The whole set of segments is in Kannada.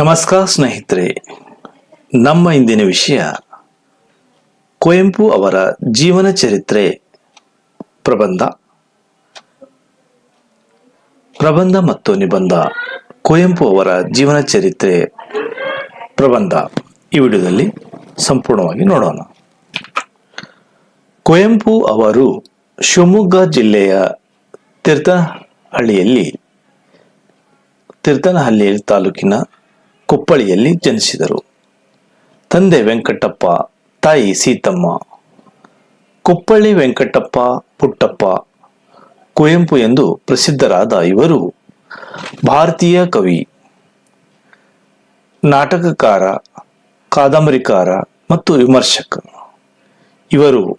ನಮಸ್ಕಾರ ಸ್ನೇಹಿತರೆ. ನಮ್ಮ ಇಂದಿನ ವಿಷಯ ಕುವೆಂಪು ಅವರ ಜೀವನ ಚರಿತ್ರೆ ಪ್ರಬಂಧ. ಪ್ರಬಂಧ ಮತ್ತು ನಿಬಂಧ ಕುವೆಂಪು ಅವರ ಜೀವನ ಚರಿತ್ರೆ ಪ್ರಬಂಧ ಈ ವಿಡಿಯೋದಲ್ಲಿ ಸಂಪೂರ್ಣವಾಗಿ ನೋಡೋಣ. ಕುವೆಂಪು ಅವರು ಶಿವಮೊಗ್ಗ ಜಿಲ್ಲೆಯ ತೀರ್ಥಹಳ್ಳಿಯಲ್ಲಿ ತೀರ್ಥನಹಳ್ಳಿ ತಾಲೂಕಿನ ಕುಪ್ಪಳಿಯಲ್ಲಿ ಜನಿಸಿದರು. ತಂದೆ ವೆಂಕಟಪ್ಪ, ತಾಯಿ ಸೀತಮ್ಮ. ಕುಪ್ಪಳ್ಳಿ ವೆಂಕಟಪ್ಪ, ಪುಟ್ಟಪ್ಪ. ಕುವೆಂಪು ಎಂದು ಪ್ರಸಿದ್ಧರಾದ ಇವರು ಭಾರತೀಯ ಕವಿ. ನಾಟಕಕಾರ, ಕಾದಂಬರಿಕಾರ ಮತ್ತು ವಿಮರ್ಶಕ. ಇವರು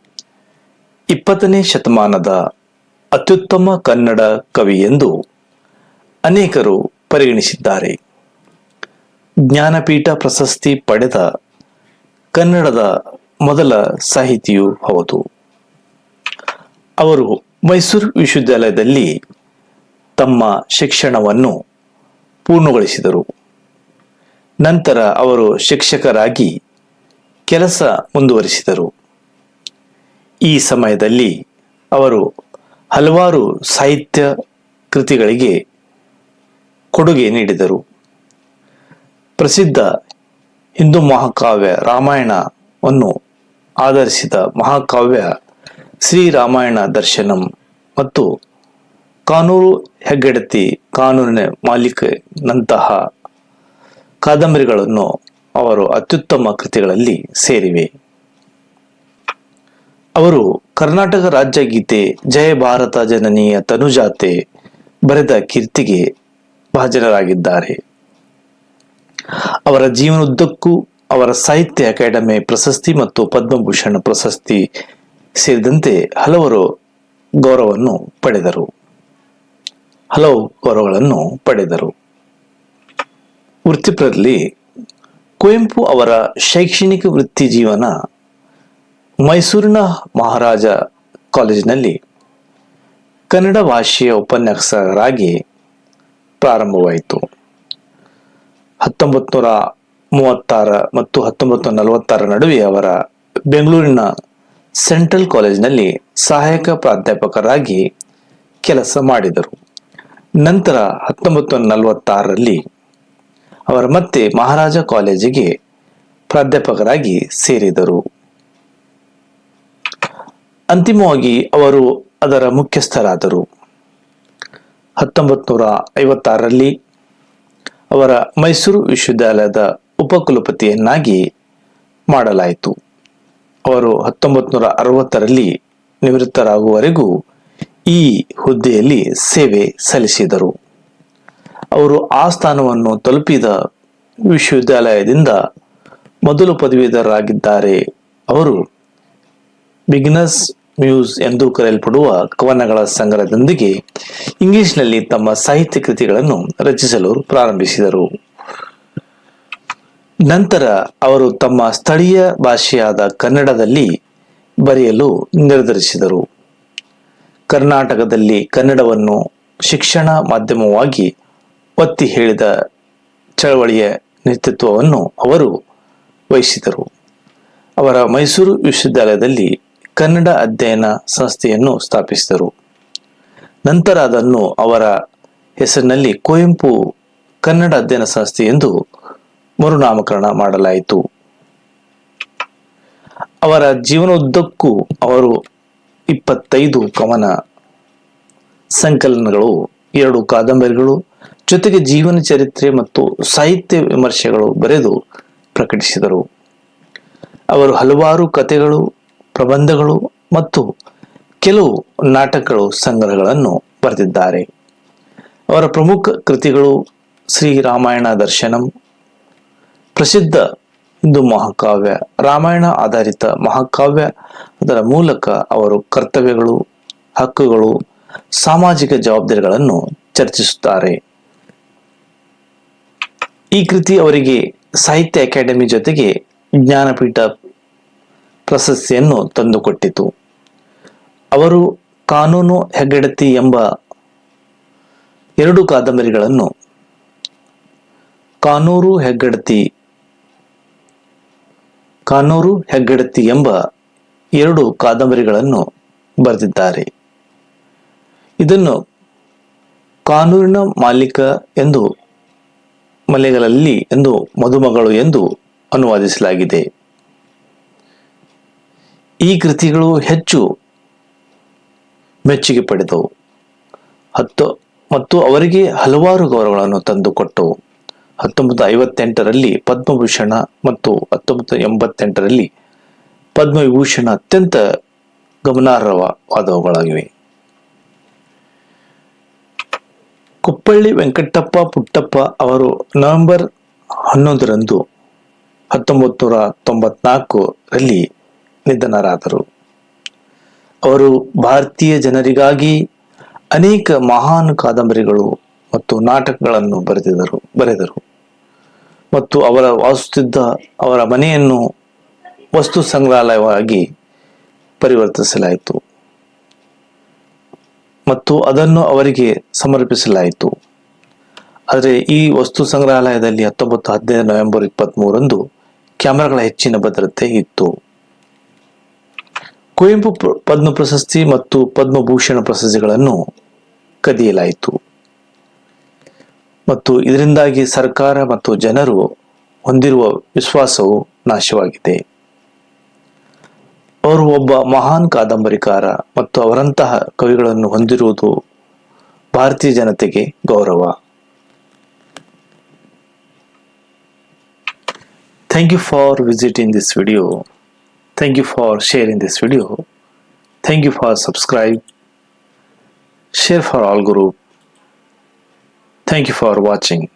ಇಪ್ಪತ್ತನೇ ಶತಮಾನದ ಅತ್ಯುತ್ತಮ ಕನ್ನಡ ಕವಿ ಎಂದು ಅನೇಕರು ಪರಿಗಣಿಸಿದ್ದಾರೆ. ಜ್ಞಾನಪೀಠ ಪ್ರಶಸ್ತಿ ಪಡೆದ ಕನ್ನಡದ ಮೊದಲ ಸಾಹಿತಿಯೂ ಹೌದು. ಅವರು ಮೈಸೂರು ವಿಶ್ವವಿದ್ಯಾಲಯದಲ್ಲಿ ತಮ್ಮ ಶಿಕ್ಷಣವನ್ನು ಪೂರ್ಣಗೊಳಿಸಿದರು. ನಂತರ ಅವರು ಶಿಕ್ಷಕರಾಗಿ ಕೆಲಸ ಮುಂದುವರಿಸಿದರು. ಈ ಸಮಯದಲ್ಲಿ ಅವರು ಹಲವಾರು ಸಾಹಿತ್ಯ ಕೃತಿಗಳಿಗೆ ಕೊಡುಗೆ ನೀಡಿದರು. ಪ್ರಸಿದ್ಧ ಹಿಂದೂ ಮಹಾಕಾವ್ಯ ರಾಮಾಯಣವನ್ನು ಆಧರಿಸಿದ ಮಹಾಕಾವ್ಯ ಶ್ರೀರಾಮಾಯಣ ದರ್ಶನಂ ಮತ್ತು ಕಾನೂರು ಹೆಗ್ಗಡತಿ ಕಾನೂನಿನ ಮಾಲೀಕನಂತಹ ಕಾದಂಬರಿಗಳನ್ನು ಅವರು ಅತ್ಯುತ್ತಮ ಕೃತಿಗಳಲ್ಲಿ ಸೇರಿವೆ. ಅವರು ಕರ್ನಾಟಕ ರಾಜ್ಯ ಗೀತೆ ಜಯ ಭಾರತ ಜನನೀಯ ತನುಜಾತೆ ಬರೆದ ಕೀರ್ತಿಗೆ ಭಾಜನರಾಗಿದ್ದಾರೆ. ಅವರ ಜೀವನದುದ್ದಕ್ಕೂ ಅವರ ಸಾಹಿತ್ಯ ಅಕಾಡೆಮಿ ಪ್ರಶಸ್ತಿ ಮತ್ತು ಪದ್ಮಭೂಷಣ ಪ್ರಶಸ್ತಿ ಸೇರಿದಂತೆ ಹಲವರು ಗೌರವವನ್ನು ಪಡೆದರು. ಹಲವು ಗೌರವಗಳನ್ನು ಪಡೆದರು. ವೃತ್ತಿಪರದಲ್ಲಿ ಕುವೆಂಪು ಅವರ ಶೈಕ್ಷಣಿಕ ವೃತ್ತಿ ಜೀವನ ಮೈಸೂರಿನ ಮಹಾರಾಜ ಕಾಲೇಜಿನಲ್ಲಿ ಕನ್ನಡ ಭಾಷೆಯ ಉಪನ್ಯಾಸಕರಾಗಿ ಪ್ರಾರಂಭವಾಯಿತು. ಹತ್ತೊಂಬತ್ತು ನೂರ ಮೂವತ್ತಾರ ಮತ್ತು ಹತ್ತೊಂಬತ್ತು ನೂರ ನಲವತ್ತಾರ ನಡುವೆ ಅವರ ಬೆಂಗಳೂರಿನ ಸೆಂಟ್ರಲ್ ಕಾಲೇಜಿನಲ್ಲಿ ಸಹಾಯಕ ಪ್ರಾಧ್ಯಾಪಕರಾಗಿ ಕೆಲಸ ಮಾಡಿದರು. ನಂತರ ಹತ್ತೊಂಬತ್ತು ನಲವತ್ತಾರರಲ್ಲಿ ಅವರು ಮತ್ತೆ ಮಹಾರಾಜ ಕಾಲೇಜಿಗೆ ಪ್ರಾಧ್ಯಾಪಕರಾಗಿ ಸೇರಿದರು. ಅಂತಿಮವಾಗಿ ಅವರು ಅದರ ಮುಖ್ಯಸ್ಥರಾದರು. ಹತ್ತೊಂಬತ್ತು ನೂರ ಐವತ್ತಾರರಲ್ಲಿ ಅವರ ಮೈಸೂರು ವಿಶ್ವವಿದ್ಯಾಲಯದ ಉಪಕುಲಪತಿಯನ್ನಾಗಿ ಮಾಡಲಾಯಿತು. ಅವರು ಹತ್ತೊಂಬತ್ತು ನೂರ ಅರವತ್ತರಲ್ಲಿ ನಿವೃತ್ತರಾಗುವವರೆಗೂ ಈ ಹುದ್ದೆಯಲ್ಲಿ ಸೇವೆ ಸಲ್ಲಿಸಿದರು. ಅವರು ಆ ಸ್ಥಾನವನ್ನು ತಲುಪಿದ ವಿಶ್ವವಿದ್ಯಾಲಯದಿಂದ ಮೊದಲು ಪದವೀಧರರಾಗಿದ್ದಾರೆ. ಅವರು ಬಿಗಿನರ್ಸ್ ಮ್ಯೂಸ್ ಎಂದು ಕರೆಯಲ್ಪಡುವ ಕವನಗಳ ಸಂಗ್ರಹದೊಂದಿಗೆ ಇಂಗ್ಲಿಷ್ನಲ್ಲಿ ತಮ್ಮ ಸಾಹಿತ್ಯ ಕೃತಿಗಳನ್ನು ರಚಿಸಲು ಪ್ರಾರಂಭಿಸಿದರು. ನಂತರ ಅವರು ತಮ್ಮ ಸ್ಥಳೀಯ ಭಾಷೆಯಾದ ಕನ್ನಡದಲ್ಲಿ ಬರೆಯಲು ನಿರ್ಧರಿಸಿದರು. ಕರ್ನಾಟಕದಲ್ಲಿ ಕನ್ನಡವನ್ನು ಶಿಕ್ಷಣ ಮಾಧ್ಯಮವಾಗಿ ಒತ್ತಿ ಹೇಳಿದ ಚಳವಳಿಯ ನೇತೃತ್ವವನ್ನು ಅವರು ವಹಿಸಿದರು. ಅವರ ಮೈಸೂರು ವಿಶ್ವವಿದ್ಯಾಲಯದಲ್ಲಿ ಕನ್ನಡ ಅಧ್ಯಯನ ಸಂಸ್ಥೆಯನ್ನು ಸ್ಥಾಪಿಸಿದರು. ನಂತರ ಅದನ್ನು ಅವರ ಹೆಸರಿನಲ್ಲಿ ಕುವೆಂಪು ಕನ್ನಡ ಅಧ್ಯಯನ ಸಂಸ್ಥೆ ಎಂದು ಮರುನಾಮಕರಣ ಮಾಡಲಾಯಿತು. ಅವರ ಜೀವನೋದ್ದಕ್ಕೂ ಅವರು ಇಪ್ಪತ್ತೈದು ಕವನ ಸಂಕಲನಗಳು, ಎರಡು ಕಾದಂಬರಿಗಳು, ಜೊತೆಗೆ ಜೀವನ ಚರಿತ್ರೆ ಮತ್ತು ಸಾಹಿತ್ಯ ವಿಮರ್ಶೆಗಳು ಬರೆದು ಪ್ರಕಟಿಸಿದರು. ಅವರು ಹಲವಾರು ಕಥೆಗಳು ಪ್ರಬಂಧಗಳು ಮತ್ತು ಕೆಲವು ನಾಟಕಗಳು, ಸಂಗ್ರಹಗಳನ್ನು ಬರೆದಿದ್ದಾರೆ. ಅವರ ಪ್ರಮುಖ ಕೃತಿಗಳು ಶ್ರೀರಾಮಾಯಣ ದರ್ಶನಂ, ಪ್ರಸಿದ್ಧ ಹಿಂದೂ ಮಹಾಕಾವ್ಯ, ರಾಮಾಯಣ ಆಧಾರಿತ ಮಹಾಕಾವ್ಯ, ಅದರ ಮೂಲಕ ಅವರು ಕರ್ತವ್ಯಗಳು, ಹಕ್ಕುಗಳು, ಸಾಮಾಜಿಕ ಜವಾಬ್ದಾರಿಗಳನ್ನು ಚರ್ಚಿಸುತ್ತಾರೆ. ಈ ಕೃತಿ ಅವರಿಗೆ ಸಾಹಿತ್ಯ ಅಕಾಡೆಮಿ ಜೊತೆಗೆ ಜ್ಞಾನಪೀಠ ಪ್ರಶಸ್ತಿಯನ್ನು ತಂದುಕೊಟ್ಟಿತು. ಅವರು ಕಾನೂನು ಹೆಗ್ಗಡತಿ ಎಂಬ ಎರಡು ಕಾದಂಬರಿಗಳನ್ನು ಕಾನೂರು ಹೆಗ್ಗಡತಿ ಕಾನೂರು ಹೆಗ್ಗಡತಿ ಎಂಬ ಎರಡು ಕಾದಂಬರಿಗಳನ್ನು ಬರೆದಿದ್ದಾರೆ. ಇದನ್ನು ಕಾನೂರಿನ ಮಾಲೀಕ ಎಂದು ಮಲೆಗಳಲ್ಲಿ ಎಂದು ಮದುಮಗಳು ಎಂದು ಅನುವಾದಿಸಲಾಗಿದೆ. ಈ ಕೃತಿಗಳು ಹೆಚ್ಚು ಮೆಚ್ಚುಗೆ ಪಡೆದವು. ಹತ್ತು ಮತ್ತು ಅವರಿಗೆ ಹಲವಾರು ಗೌರವಗಳನ್ನು ತಂದುಕೊಟ್ಟವು. ಹತ್ತೊಂಬತ್ತು ಐವತ್ತೆಂಟರಲ್ಲಿ ಪದ್ಮಭೂಷಣ ಮತ್ತು ಹತ್ತೊಂಬತ್ತು ಎಂಬತ್ತೆಂಟರಲ್ಲಿ ಪದ್ಮವಿಭೂಷಣ ಅತ್ಯಂತ ಗಮನಾರ್ಹವಾದವುಗಳಾಗಿವೆ. ಕುಪ್ಪಳ್ಳಿ ವೆಂಕಟಪ್ಪ ಪುಟ್ಟಪ್ಪ ಅವರು ನವೆಂಬರ್ ಹನ್ನೊಂದರಂದು ಹತ್ತೊಂಬತ್ತು ನೂರ ತೊಂಬತ್ನಾಲ್ಕರಲ್ಲಿ ನಿಧನರಾದರು. ಅವರು ಭಾರತೀಯ ಜನರಿಗಾಗಿ ಅನೇಕ ಮಹಾನ್ ಕಾದಂಬರಿಗಳು ಮತ್ತು ನಾಟಕಗಳನ್ನು ಬರೆದಿದರು, ಬರೆದರು. ಮತ್ತು ಅವರ ವಾಸುತ್ತಿದ್ದ ಅವರ ಮನೆಯನ್ನು ವಸ್ತು ಸಂಗ್ರಹಾಲಯವಾಗಿ ಪರಿವರ್ತಿಸಲಾಯಿತು. ಮತ್ತು ಅದನ್ನು ಅವರಿಗೆ ಸಮರ್ಪಿಸಲಾಯಿತು. ಆದರೆ ಈ ವಸ್ತು ಸಂಗ್ರಹಾಲಯದಲ್ಲಿ ಹತ್ತೊಂಬತ್ತು ಹದಿನೈದು ನವೆಂಬರ್ ಇಪ್ಪತ್ತ್ ಮೂರಂದು ಕ್ಯಾಮ್ರಾಗಳ ಹೆಚ್ಚಿನ ಭದ್ರತೆ ಇತ್ತು. ಕುವೆಂಪು ಪದ್ಮ ಪ್ರಶಸ್ತಿ ಮತ್ತು ಪದ್ಮಭೂಷಣ ಪ್ರಶಸ್ತಿಗಳನ್ನು ಕದಿಯಲಾಯಿತು. ಮತ್ತು ಇದರಿಂದಾಗಿ ಸರ್ಕಾರ ಮತ್ತು ಜನರು ಹೊಂದಿರುವ ವಿಶ್ವಾಸವು ನಾಶವಾಗಿದೆ. ಅವರು ಒಬ್ಬ ಮಹಾನ್ ಕಾದಂಬರಿಕಾರ ಮತ್ತು ಅವರಂತಹ ಕವಿಗಳನ್ನು ಹೊಂದಿರುವುದು ಭಾರತೀಯ ಜನತೆಗೆ ಗೌರವ. Thank you for visiting this video Thank you for sharing this video. Thank you for subscribe. Share for all group. Thank you for watching.